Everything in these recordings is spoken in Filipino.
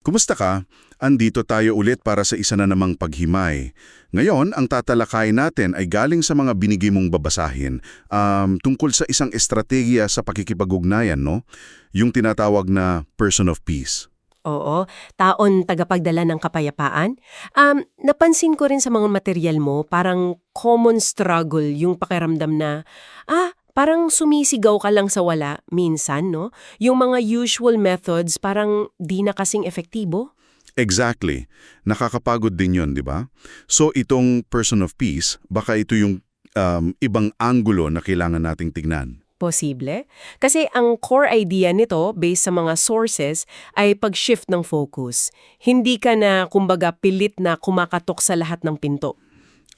Kumusta ka? Andito tayo ulit para sa isa na namang paghimay. Ngayon, ang tatalakay natin ay galing sa mga binigay mong babasahin um, tungkol sa isang estrategiya sa pakikipag-ugnayan, no? Yung tinatawag na person of peace. Oo, taon tagapagdala ng kapayapaan. Um, napansin ko rin sa mga material mo, parang common struggle yung pakiramdam na, ah, parang sumisigaw ka lang sa wala, minsan, no? Yung mga usual methods parang di na kasing efektibo. Exactly. Nakakapagod din yon, di ba? So itong person of peace, baka ito yung um, ibang anggulo na kailangan nating tignan. Posible. Kasi ang core idea nito, based sa mga sources, ay pag-shift ng focus. Hindi ka na, kumbaga, pilit na kumakatok sa lahat ng pinto.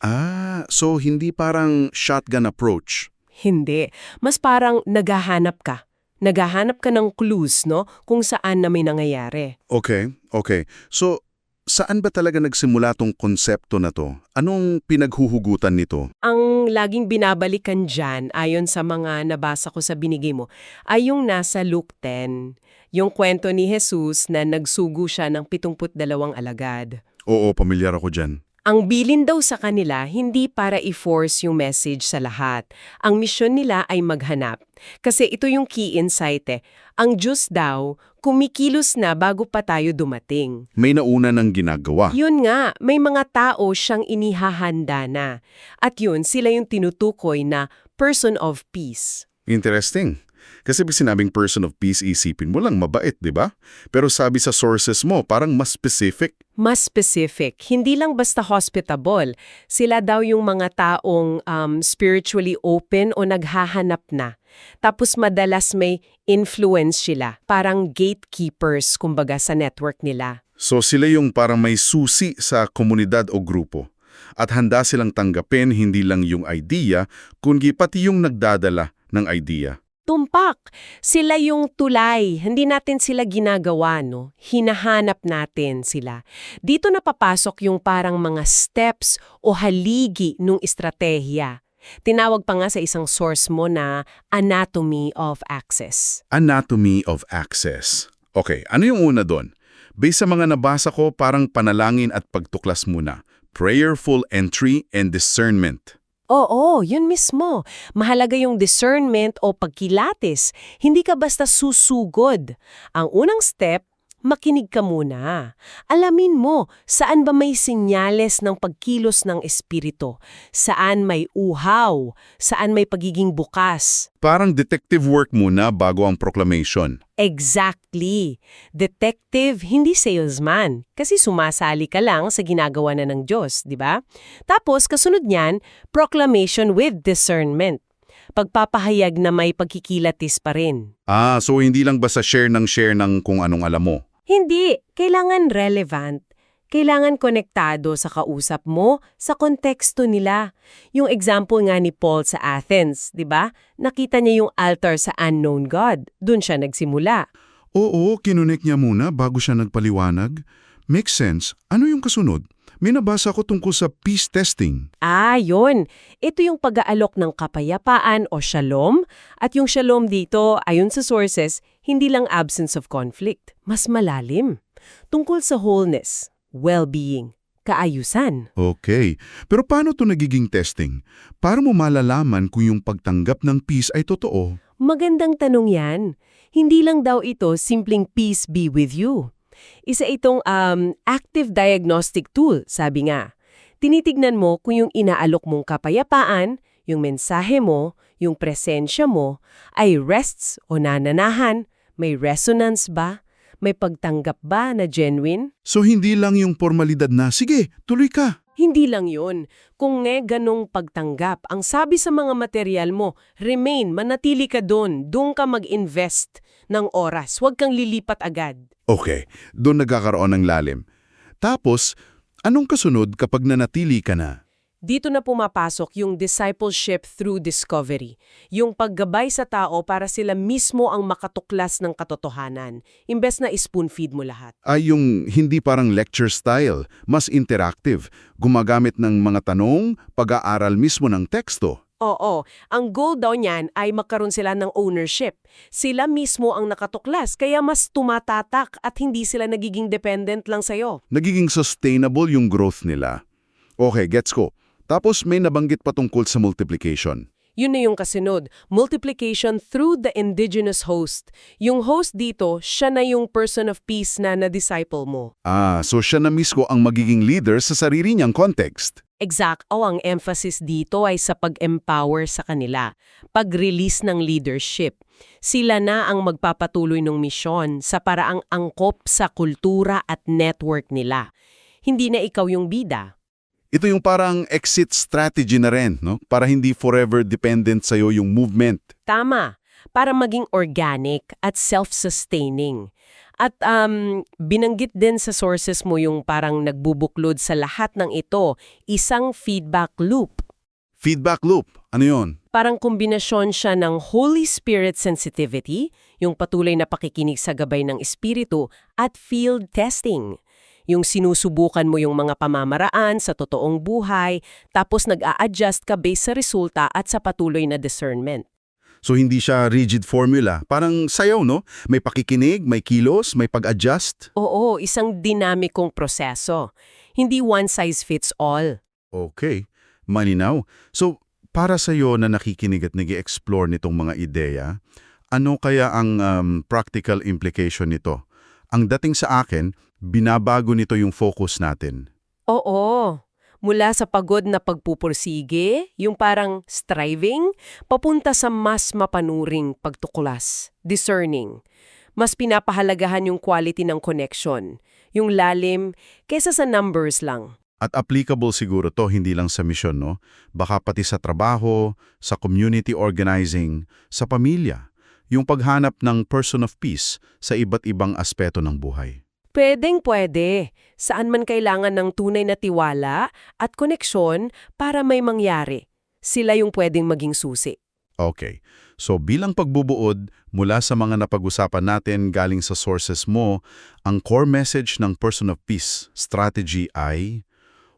Ah, so hindi parang shotgun approach. Hindi. Mas parang naghahanap ka. Naghahanap ka ng clues, no? Kung saan na may nangyayari. Okay, okay. So, saan ba talaga nagsimula tong konsepto na to? Anong pinaghuhugutan nito? Ang laging binabalikan dyan, ayon sa mga nabasa ko sa binigay mo, ay yung nasa Luke 10. Yung kwento ni Jesus na nagsugo siya ng 72 alagad. Oo, pamilyar ako dyan. Ang bilin daw sa kanila, hindi para i-force yung message sa lahat. Ang misyon nila ay maghanap. Kasi ito yung key insight eh. Ang Diyos daw, kumikilos na bago pa tayo dumating. May nauna ng ginagawa. Yun nga, may mga tao siyang inihahanda na. At yun, sila yung tinutukoy na person of peace. Interesting. Kasi pag sinabing person of peace, isipin mo lang mabait, di ba? Pero sabi sa sources mo, parang mas specific. Mas specific, hindi lang basta hospitable. Sila daw yung mga taong um, spiritually open o naghahanap na. Tapos madalas may influence sila, parang gatekeepers kumbaga sa network nila. So sila yung parang may susi sa komunidad o grupo. At handa silang tanggapin hindi lang yung idea, kundi pati yung nagdadala ng idea. Tumpak, sila yung tulay. Hindi natin sila ginagawa, no? Hinahanap natin sila. Dito napapasok yung parang mga steps o haligi nung estratehiya. Tinawag pa nga sa isang source mo na anatomy of access. Anatomy of Access. Okay, ano yung una doon? Based sa mga nabasa ko, parang panalangin at pagtuklas muna. Prayerful entry and discernment. Oo, yun mismo. Mahalaga yung discernment o pagkilatis. Hindi ka basta susugod. Ang unang step, makinig ka muna. Alamin mo, saan ba may sinyales ng pagkilos ng espiritu? Saan may uhaw? Saan may pagiging bukas? Parang detective work muna bago ang proclamation. Exactly. Detective, hindi salesman. Kasi sumasali ka lang sa ginagawa na ng Diyos, di ba? Tapos, kasunod niyan, proclamation with discernment. Pagpapahayag na may pagkikilatis pa rin. Ah, so hindi lang basta share ng share ng kung anong alam mo. Hindi. Kailangan relevant. Kailangan konektado sa kausap mo, sa konteksto nila. Yung example nga ni Paul sa Athens, di ba? Nakita niya yung altar sa unknown God. Doon siya nagsimula. Oo, kinunik niya muna bago siya nagpaliwanag. Makes sense. Ano yung kasunod? May nabasa ko tungkol sa peace testing. Ah, yun. Ito yung pag-aalok ng kapayapaan o shalom. At yung shalom dito, ayon sa sources, hindi lang absence of conflict. Mas malalim. Tungkol sa wholeness, well-being, kaayusan. Okay. Pero paano to nagiging testing? Para mo malalaman kung yung pagtanggap ng peace ay totoo. Magandang tanong yan. Hindi lang daw ito simpleng peace be with you. Isa itong um, active diagnostic tool, sabi nga. Tinitignan mo kung yung inaalok mong kapayapaan, yung mensahe mo, yung presensya mo, ay rests o nananahan, may resonance ba, may pagtanggap ba na genuine? So hindi lang yung formalidad na, sige, tuloy ka. Hindi lang yun. Kung nga ganong pagtanggap, ang sabi sa mga material mo, remain, manatili ka doon, doon ka mag-invest ng oras, huwag kang lilipat agad. Okay, doon nagkakaroon ng lalim. Tapos, anong kasunod kapag nanatili ka na? Dito na pumapasok yung discipleship through discovery, yung paggabay sa tao para sila mismo ang makatuklas ng katotohanan, imbes na spoon-feed mo lahat. Ay yung hindi parang lecture style, mas interactive, gumagamit ng mga tanong, pag-aaral mismo ng teksto. Oo, ang goal daw niyan ay magkaroon sila ng ownership. Sila mismo ang nakatuklas, kaya mas tumatatak at hindi sila nagiging dependent lang sa'yo. Nagiging sustainable yung growth nila. Okay, gets ko. Tapos may nabanggit pa tungkol sa multiplication. Yun na yung kasunod, multiplication through the indigenous host. Yung host dito, siya na yung person of peace na na-disciple mo. Ah, so siya na mismo ang magiging leader sa sarili niyang context. Exact. O ang emphasis dito ay sa pag-empower sa kanila, pag-release ng leadership. Sila na ang magpapatuloy ng misyon sa paraang angkop sa kultura at network nila. Hindi na ikaw yung bida. Ito yung parang exit strategy na rin, no? Para hindi forever dependent sa'yo yung movement. Tama. Para maging organic at self-sustaining. At um, binanggit din sa sources mo yung parang nagbubuklod sa lahat ng ito, isang feedback loop. Feedback loop, ano yon? Parang kombinasyon siya ng Holy Spirit sensitivity, yung patuloy na pakikinig sa gabay ng Espiritu, at field testing. Yung sinusubukan mo yung mga pamamaraan sa totoong buhay, tapos nag-a-adjust ka based sa resulta at sa patuloy na discernment. So hindi siya rigid formula. Parang sayaw, no? May pakikinig, may kilos, may pag-adjust. Oo, isang dinamikong proseso. Hindi one size fits all. Okay, malinaw. So, para sa'yo na nakikinig at nag explore nitong mga ideya, ano kaya ang um, practical implication nito? Ang dating sa akin, binabago nito yung focus natin. Oo. Mula sa pagod na pagpupursige, yung parang striving, papunta sa mas mapanuring pagtuklas, discerning. Mas pinapahalagahan yung quality ng connection, yung lalim, kesa sa numbers lang. At applicable siguro to hindi lang sa misyon, no? Baka pati sa trabaho, sa community organizing, sa pamilya. Yung paghanap ng person of peace sa iba't ibang aspeto ng buhay. Pwedeng pwede. Saan man kailangan ng tunay na tiwala at koneksyon para may mangyari. Sila yung pwedeng maging susi. Okay. So bilang pagbubuod, mula sa mga napag-usapan natin galing sa sources mo, ang core message ng Person of Peace strategy ay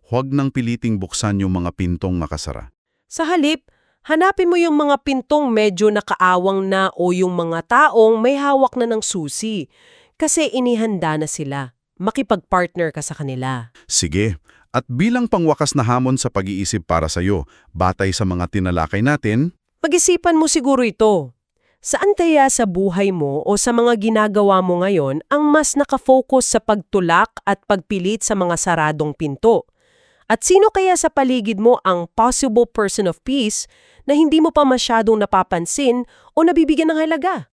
huwag nang piliting buksan yung mga pintong nakasara. Sa halip, hanapin mo yung mga pintong medyo nakaawang na o yung mga taong may hawak na ng susi. Kasi inihanda na sila. Makipag-partner ka sa kanila. Sige. At bilang pangwakas na hamon sa pag-iisip para sa'yo, batay sa mga tinalakay natin, Pag-isipan mo siguro ito. Saan kaya sa buhay mo o sa mga ginagawa mo ngayon ang mas nakafocus sa pagtulak at pagpilit sa mga saradong pinto? At sino kaya sa paligid mo ang possible person of peace na hindi mo pa masyadong napapansin o nabibigyan ng halaga?